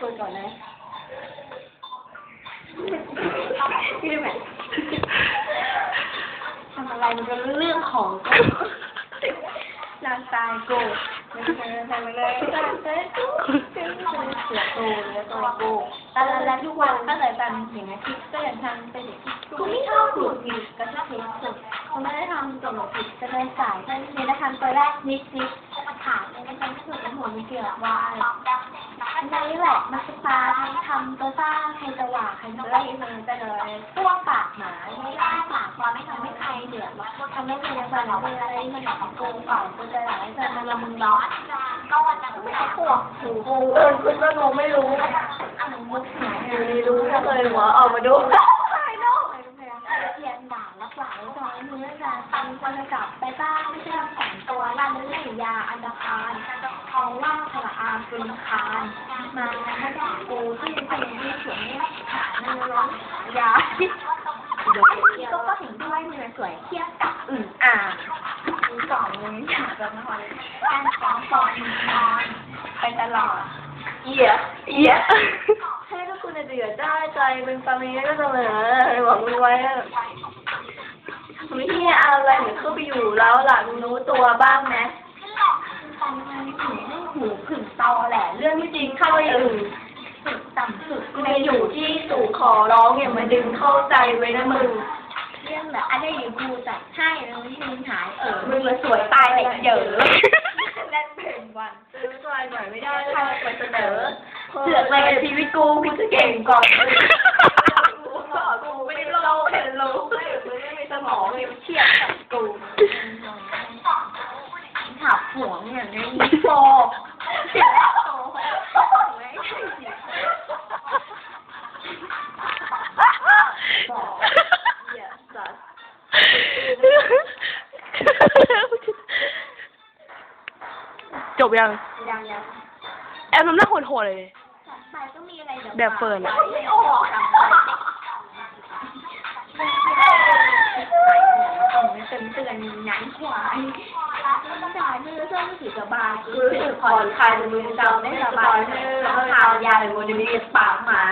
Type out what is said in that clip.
เปิดก่อนนะพี่แม่ทำอะไรมันเป็นเรื่องของนางตายโกูไม่ใช่ทำอะไรตายเต้กูเสือกูเนื้อตัวกูแต่ละทุกวันตั้งแต่ตอนอย่างอาทิตย์ก็ยังทำเป็นเด็กกูไม่ชอบหลุดผิดก็จะผิดสุดกูไม่ได้ทำจนหลุดผิดจะเลยสายฉันเรียนทำตัวแรกนิดนิดมาถามเลยนะคะที่สุดในหัวมีเกี่ยวว่าอัันนี้แหละมันจะตาทำตัวสร้างใครจะหว่าใครจะไล่มือจะเลยพวกปากหมาไม่ได้ปากความไม่ทำให้ใครเดือดร้อนทำให้เมียมันเมียอะไรมันของกูก่อนกูจะหลายจะมันละมึงร้อนก็วันนั้นไม่ได้พวกหูกูเออคุณก็งงไม่รู้หนูมุกไหนไม่รู้ถ้าเคยหัวออกมาดูไปบ้านไม่ใช่ทำสองตัวล่าเลื่อยยาอันดาคารท องล่าขละอาฟุนคารมาไม่ด่ากูที่เป็นที่สวยหาเนื้อร้อนยาก็ก็เห็นด้วยเนื้อสวยเทียบกับอื่นอ่าสองมืออยากจะนอนการฟองฟอนนอนไปตลอดเหี้ยเหี้ยให้ทุกคนเดือดได้ใจเป็นฟามีก็เสมอหวังมึงไว้อะไม่เหี้ยอะไรเหมือนเข้าไปอยู่แล้วหล่ะรู้ตัวบ้างไหม แหละ เรื่องที่จริงเข้าไปอื่นสุดต่ำสุดกูในอยู่ที่สูงขอร้องอย่ามาดึงเข้าใจไว้นะมึง เรื่องแบบอันนี้อยู่กูจัดให้แล้วไม่มีหายเออมึงละสวยตายแต่เยอะแล่นเป็นวันซื้อใจหน่อยไม่ได้ใครมาเสนอเสือกอะไรกับชีวิตกูกูจะเก่งก่อนมึงกูก็กูไม่ได้โลกเห็นรู้ไม่มึงไม่มีสมองเลยเทียบกับกูขับหัวอย่างนี้โฟ จบยัง ยังยังแอมทำหน้าโหดๆเลยไปก็มีอะไรเดี๋ยวแบบเฟิร์นอะ ไม่ออกเต็มเตือนนันควายจ่ายมือเส้นถือกระบาลคือผ่อนคลายมือจำได้สบายเนอะข่าวยาหรือโมเดลปากหมา